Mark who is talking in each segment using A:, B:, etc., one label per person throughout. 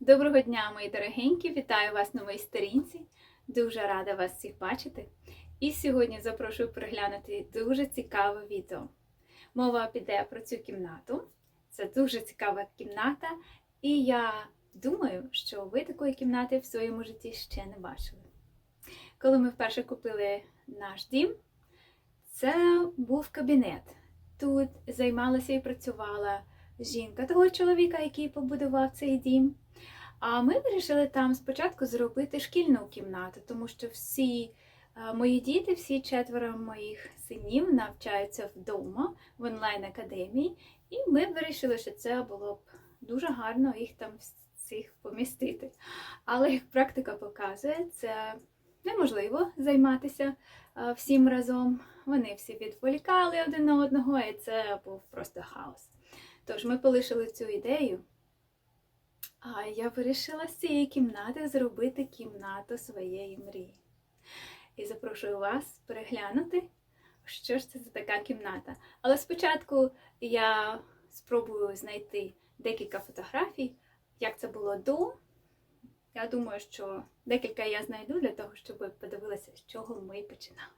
A: Доброго дня, мої дорогенькі! Вітаю вас на моїй сторінці. Дуже рада вас всіх бачити. І сьогодні запрошую переглянути дуже цікаве відео. Мова піде про цю кімнату. Це дуже цікава кімната, і я думаю, що ви такої кімнати в своєму житті ще не бачили. Коли ми вперше купили наш дім, це був кабінет. Тут займалася і працювала жінка того чоловіка, який побудував цей дім. А ми вирішили там спочатку зробити шкільну кімнату, тому що всі е, мої діти, всі четверо моїх синів навчаються вдома в онлайн-академії, і ми вирішили, що це було б дуже гарно їх там всіх помістити. Але як практика показує, це неможливо займатися е, всім разом. Вони всі відволікали один одного, і це був просто хаос. Тож ми полишили цю ідею. А я вирішила з цієї кімнати зробити кімнату своєї мрії. І запрошую вас переглянути, що ж це за така кімната. Але спочатку я спробую знайти декілька фотографій, як це було до. Я думаю, що декілька я знайду для того, щоб ви подивилися, з чого ми починали.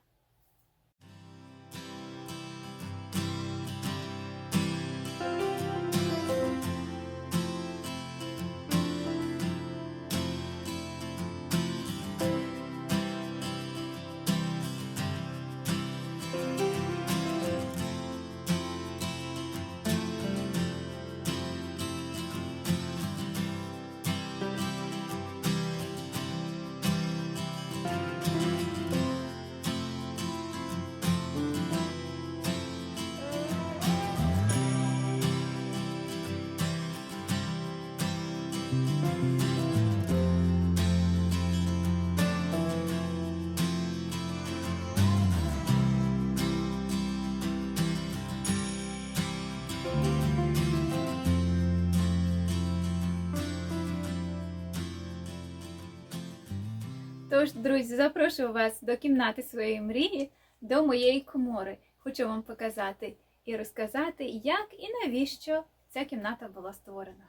A: Тож, друзі, запрошую вас до кімнати своєї мрії, до моєї комори. Хочу вам показати і розказати, як і навіщо ця кімната була створена.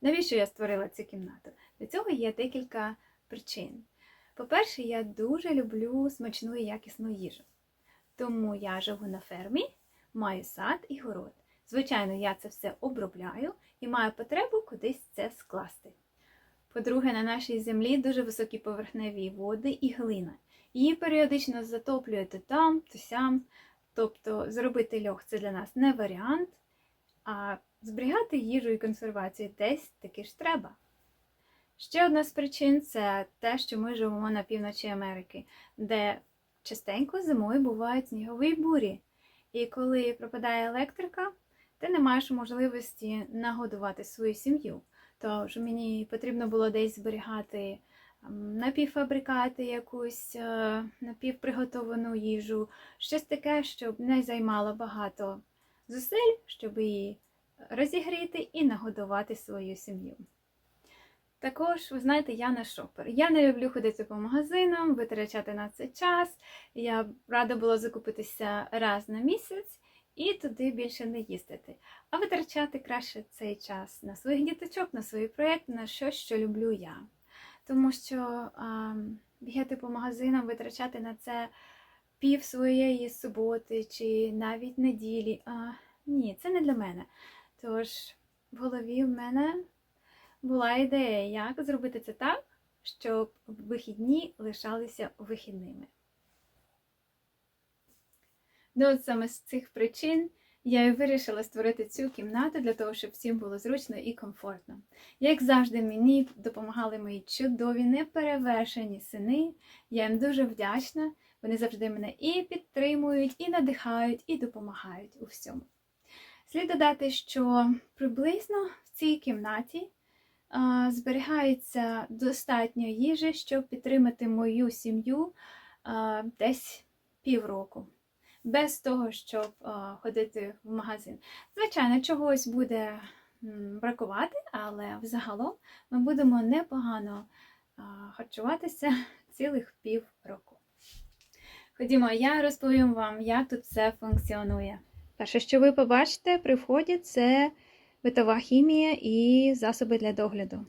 A: Навіщо я створила цю кімнату? Для цього є декілька причин. По-перше, я дуже люблю смачну і якісну їжу. Тому я живу на фермі, маю сад і город. Звичайно, я це все обробляю і маю потребу кудись це скласти. По-друге, на нашій землі дуже високі поверхневі води і глина. Її періодично затоплює то там, то сям. Тобто зробити льох це для нас не варіант, а зберігати їжу і консервацію десь таки ж треба. Ще одна з причин це те, що ми живемо на півночі Америки, де частенько зимою бувають снігові бурі. І коли пропадає електрика, ти не маєш можливості нагодувати свою сім'ю. Тож мені потрібно було десь зберігати ем, напівфабрикати, якусь е, напівприготовану їжу, щось таке, щоб не займало багато зусиль, щоб її розігріти і нагодувати свою сім'ю. Також, ви знаєте, я не шопер. Я не люблю ходити по магазинам, витрачати на це час. Я рада була закупитися раз на місяць і туди більше не їздити, а витрачати краще цей час на своїх діточок, на свої проєкти, на щось, що люблю я. Тому що а, бігати по магазинам, витрачати на це пів своєї суботи чи навіть неділі. А, ні, це не для мене. Тож в голові в мене була ідея, як зробити це так, щоб вихідні лишалися вихідними. Ну, от саме з цих причин я і вирішила створити цю кімнату для того, щоб всім було зручно і комфортно. Як завжди, мені допомагали мої чудові, неперевершені сини. Я їм дуже вдячна. Вони завжди мене і підтримують, і надихають, і допомагають у всьому. Слід додати, що приблизно в цій кімнаті зберігається достатньо їжі, щоб підтримати мою сім'ю десь півроку без того, щоб а, ходити в магазин. Звичайно, чогось буде бракувати, але взагалом ми будемо непогано а, харчуватися цілих пів року. Ходімо, я розповім вам, як тут все функціонує. Перше, що ви побачите при вході, це битова хімія і засоби для догляду.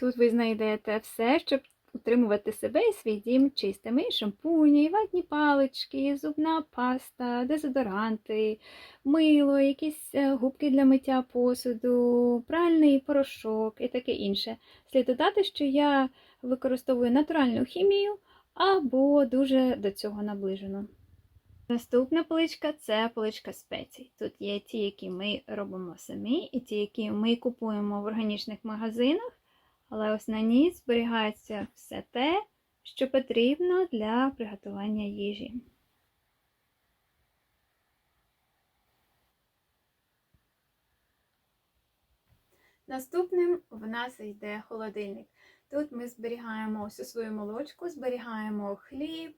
A: Тут ви знайдете все, щоб утримувати себе і свій дім чистими. І шампуні, і ватні палички, зубна паста, дезодоранти, мило, якісь е, губки для миття посуду, пральний порошок і таке інше. Слід додати, що я використовую натуральну хімію або дуже до цього наближену. Наступна поличка це поличка спецій. Тут є ті, які ми робимо самі, і ті, які ми купуємо в органічних магазинах, але ось на ній зберігається все те, що потрібно для приготування їжі. Наступним в нас йде холодильник. Тут ми зберігаємо всю свою молочку, зберігаємо хліб,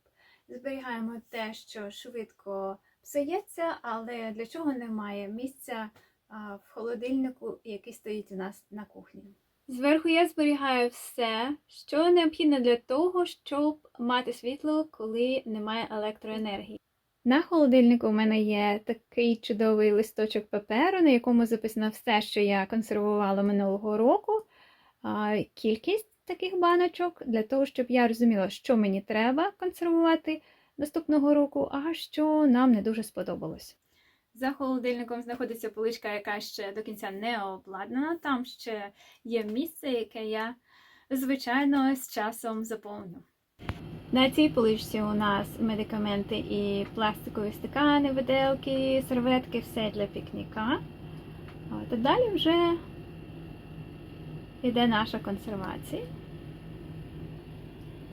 A: зберігаємо те, що швидко псується, але для чого немає місця в холодильнику, який стоїть у нас на кухні. Зверху я зберігаю все, що необхідно для того, щоб мати світло, коли немає електроенергії. На холодильнику у мене є такий чудовий листочок паперу, на якому записано все, що я консервувала минулого року. Кількість таких баночок для того, щоб я розуміла, що мені треба консервувати наступного року, а що нам не дуже сподобалось. За холодильником знаходиться поличка, яка ще до кінця не обладнана. Там ще є місце, яке я, звичайно, з часом заповню. На цій поличці у нас медикаменти і пластикові стакани, виделки, серветки, все для пікніка. Та далі вже йде наша консервація.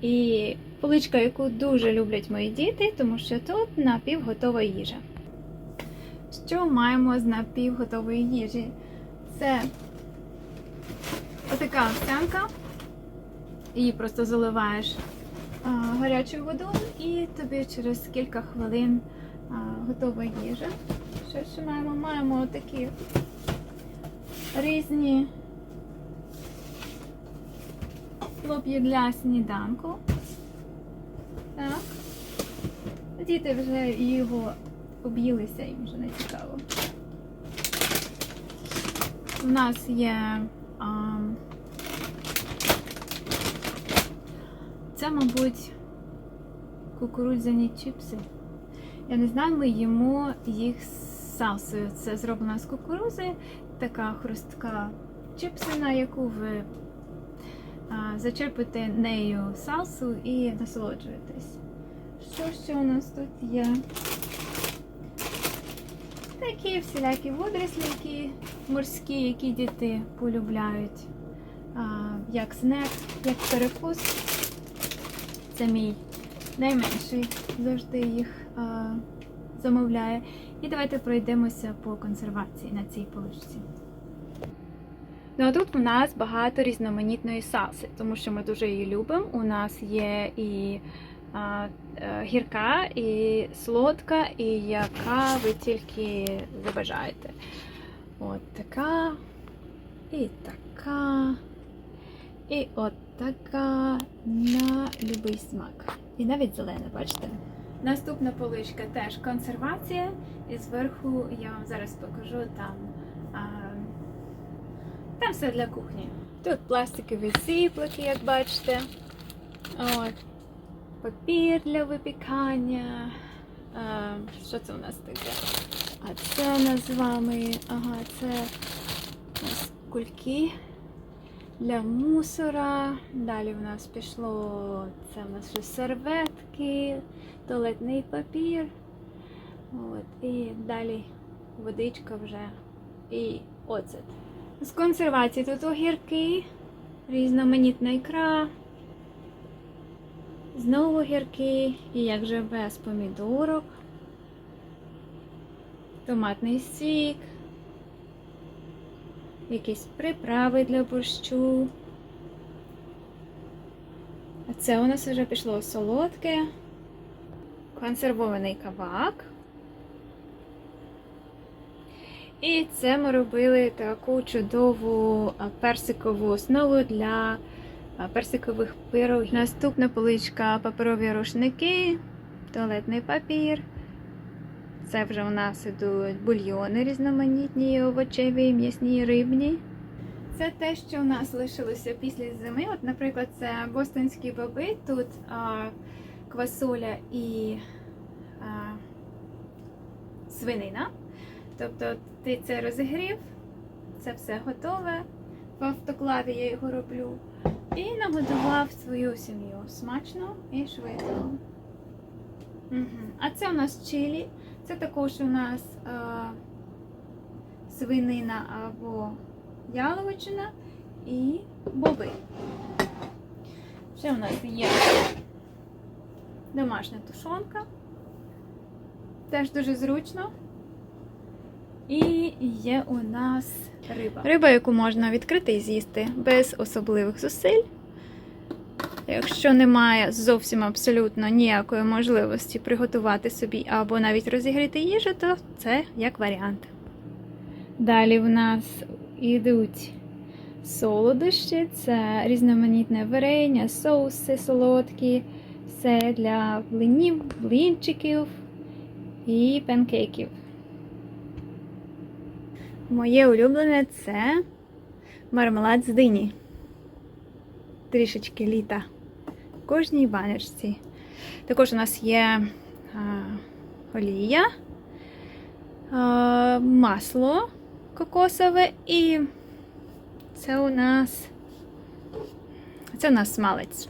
A: І поличка, яку дуже люблять мої діти, тому що тут напівготова їжа. Що маємо з напівготової їжі? Це отака овсянка. Її просто заливаєш а, гарячою водою і тобі через кілька хвилин а, готова їжа. Що ще маємо? Маємо такі різні хлоп'я для сніданку. Так. Діти вже його об'їлися, їм вже не цікаво. У нас є а, це, мабуть, кукурудзяні чіпси. Я не знаю, ми їмо їх з салсою. Це зроблено з кукурузи, така хрустка чіпсина, яку ви а, зачерпуєте нею салсу і насолоджуєтесь. Що ще у нас тут є? Такі всілякі водорослі, морські, які діти полюбляють. Як снек, як перекус. Це мій найменший, завжди їх замовляє. І давайте пройдемося по консервації на цій поличці. Ну а тут у нас багато різноманітної салси, тому що ми дуже її любимо. У нас є і гірка, і солодка, і яка ви тільки забажаєте. От така, і така, і от така на будь-який смак. І навіть зелена, бачите? Наступна поличка теж консервація, і зверху я вам зараз покажу там. А, там все для кухні. Тут пластикові зіплики, як бачите. От. Папір для випікання. Що це у нас таке? А це у нас з вами. Ага, це у нас кульки для мусора. Далі в нас пішло це у нас серветки, туалетний папір. От. І далі водичка вже і оцет. З консервації тут огірки, різноманітна ікра, знову огірки, і як же без помідорок, томатний сік, якісь приправи для борщу. А це у нас вже пішло солодке, консервований кабак. І це ми робили таку чудову персикову основу для персикових пирогів. Наступна поличка паперові рушники, туалетний папір. Це вже у нас ідуть бульйони різноманітні, овочеві, м'ясні, рибні. Це те, що у нас лишилося після зими. От, наприклад, це бостонські боби, тут а, квасоля і а, свинина. Тобто ти це розігрів, це все готове. В автоклаві я його роблю. І нагодував свою сім'ю смачно і швидко. Угу. А це у нас чилі. Це також у нас а, свинина або яловичина і боби. Ще у нас є домашня тушонка. Теж дуже зручно. І є у нас риба. Риба, яку можна відкрити і з'їсти без особливих зусиль. Якщо немає зовсім абсолютно ніякої можливості приготувати собі або навіть розігріти їжу, то це як варіант. Далі в нас йдуть солодощі, це різноманітне варення, соуси солодкі, все для блинів, блінчиків і панкейків. Моє улюблене це мармелад з дині. Трішечки літа в кожній баночці. Також у нас є а, олія, а, масло кокосове і це у нас це у нас смалець.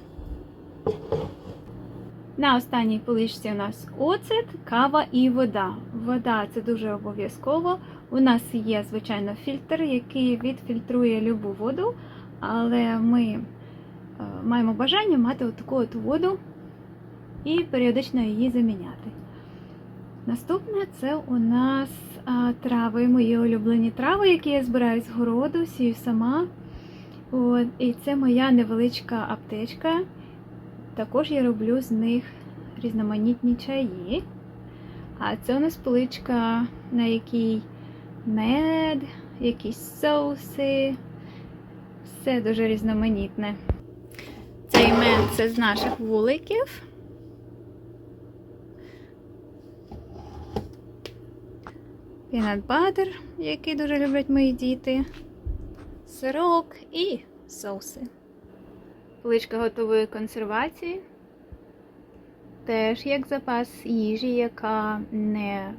A: На останній поличці у нас оцет, кава і вода. Вода це дуже обов'язково. У нас є, звичайно, фільтр, який відфільтрує любу воду, але ми е, маємо бажання мати таку от воду і періодично її заміняти. Наступне це у нас трави, мої улюблені трави, які я збираю з городу, сію сама. От, і це моя невеличка аптечка. Також я роблю з них різноманітні чаї. А це у нас поличка, на якій мед, якісь соуси. Все дуже різноманітне. Цей мед це з наших вуликів. Пінат батер, який дуже люблять мої діти. Сирок і соуси. Поличка готової консервації. Теж як запас їжі, яка не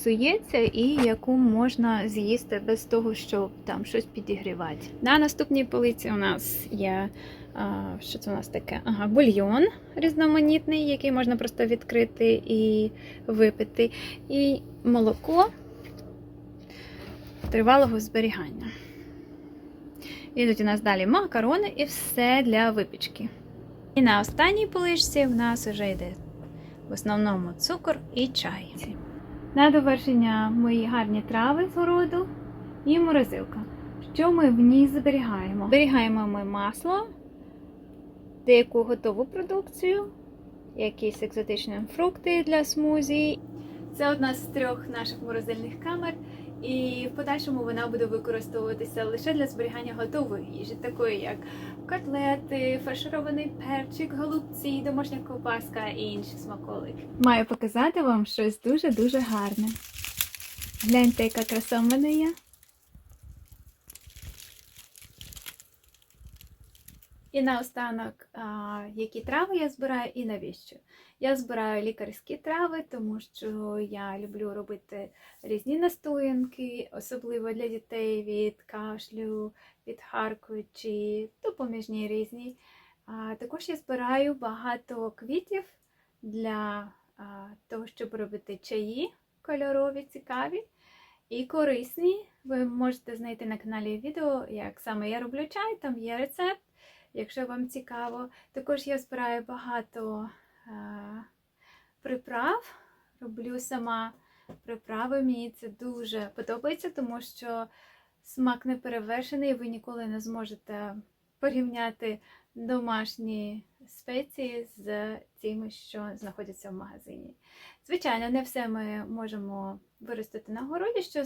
A: псується і яку можна з'їсти без того, щоб там щось підігрівати. На наступній полиці у нас є а, що це у нас таке? Ага, бульйон різноманітний, який можна просто відкрити і випити. І молоко тривалого зберігання. Ідуть у нас далі макарони і все для випічки. І на останній поличці в нас вже йде в основному цукор і чай. На довершення мої гарні трави з городу і морозилка. Що ми в ній зберігаємо? Зберігаємо ми масло, деяку готову продукцію, якісь екзотичні фрукти для смузі. Це одна з трьох наших морозильних камер, і в подальшому вона буде використовуватися лише для зберігання готової їжі, такої як котлети, фарширований перчик, голубці, домашня ковбаска і інші смаколики. Маю показати вам щось дуже-дуже гарне. Гляньте, яка краса в мене є. І наостанок, які трави я збираю і навіщо? Я збираю лікарські трави, тому що я люблю робити різні настоянки, особливо для дітей від кашлю, від харкучі, допоміжні різні. Також я збираю багато квітів для того, щоб робити чаї кольорові, цікаві і корисні. Ви можете знайти на каналі відео, як саме я роблю чай, там є рецепт якщо вам цікаво. Також я збираю багато е, приправ, роблю сама приправи. Мені це дуже подобається, тому що смак не перевершений, ви ніколи не зможете порівняти домашні спеції з тими, що знаходяться в магазині. Звичайно, не все ми можемо виростити на городі, що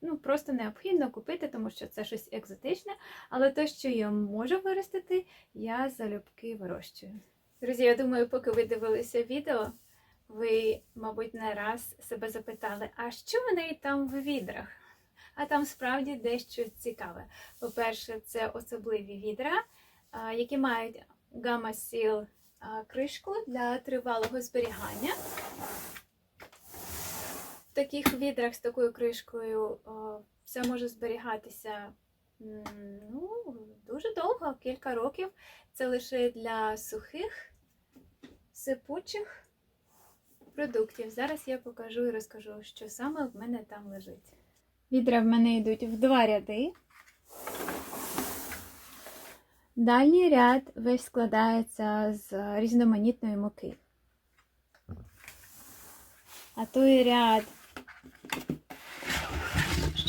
A: ну, просто необхідно купити, тому що це щось екзотичне, але те, що я можу виростити, я залюбки вирощую. Друзі, я думаю, поки ви дивилися відео, ви, мабуть, не раз себе запитали, а що в неї там в відрах? а там справді дещо цікаве. По-перше, це особливі відра, які мають гамма-сіл кришку для тривалого зберігання. В таких відрах з такою кришкою все може зберігатися ну, дуже довго, кілька років. Це лише для сухих, сипучих продуктів. Зараз я покажу і розкажу, що саме в мене там лежить. Відра в мене йдуть в два ряди. Дальній ряд весь складається з різноманітної муки. А той ряд,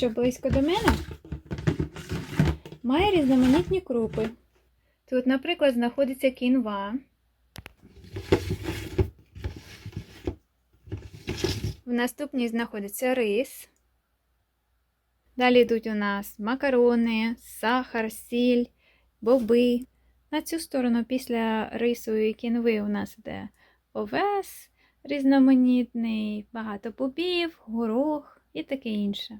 A: що близько до мене, має різноманітні крупи. Тут, наприклад, знаходиться кінва. В наступній знаходиться рис. Далі йдуть у нас макарони, сахар, сіль, боби. На цю сторону після рису і кінви у нас йде овес різноманітний, багато бобів, горох і таке інше.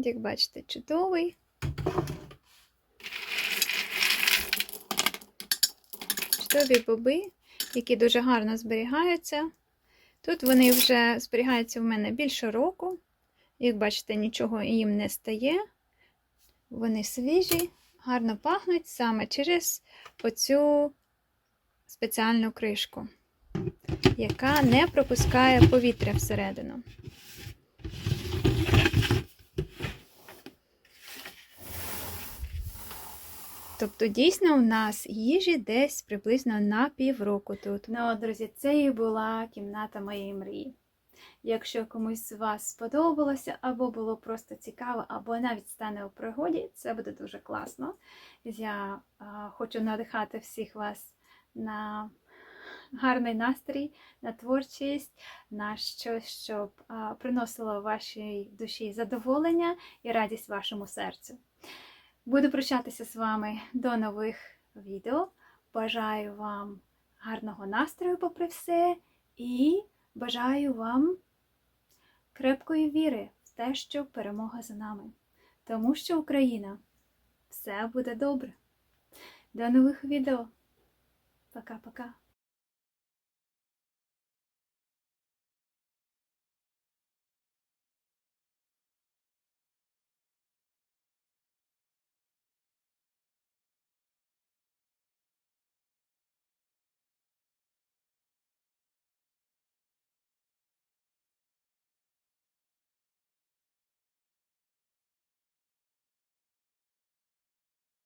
A: Як бачите, чудовий. Чудові боби, які дуже гарно зберігаються. Тут вони вже зберігаються в мене більше року. Як бачите, нічого їм не стає. Вони свіжі, гарно пахнуть саме через оцю спеціальну кришку, яка не пропускає повітря всередину. Тобто, дійсно, у нас їжі десь приблизно на півроку тут. Ну, друзі, це і була кімната моєї мрії. Якщо комусь з вас сподобалося, або було просто цікаво, або навіть стане у пригоді, це буде дуже класно. Я а, хочу надихати всіх вас на гарний настрій, на творчість, на щось, щоб а, приносило вашій душі задоволення і радість вашому серцю. Буду прощатися з вами до нових відео. Бажаю вам гарного настрою, попри все, і бажаю вам крепкої віри в те, що перемога за нами. Тому що Україна все буде добре. До нових відео. Пока-пока.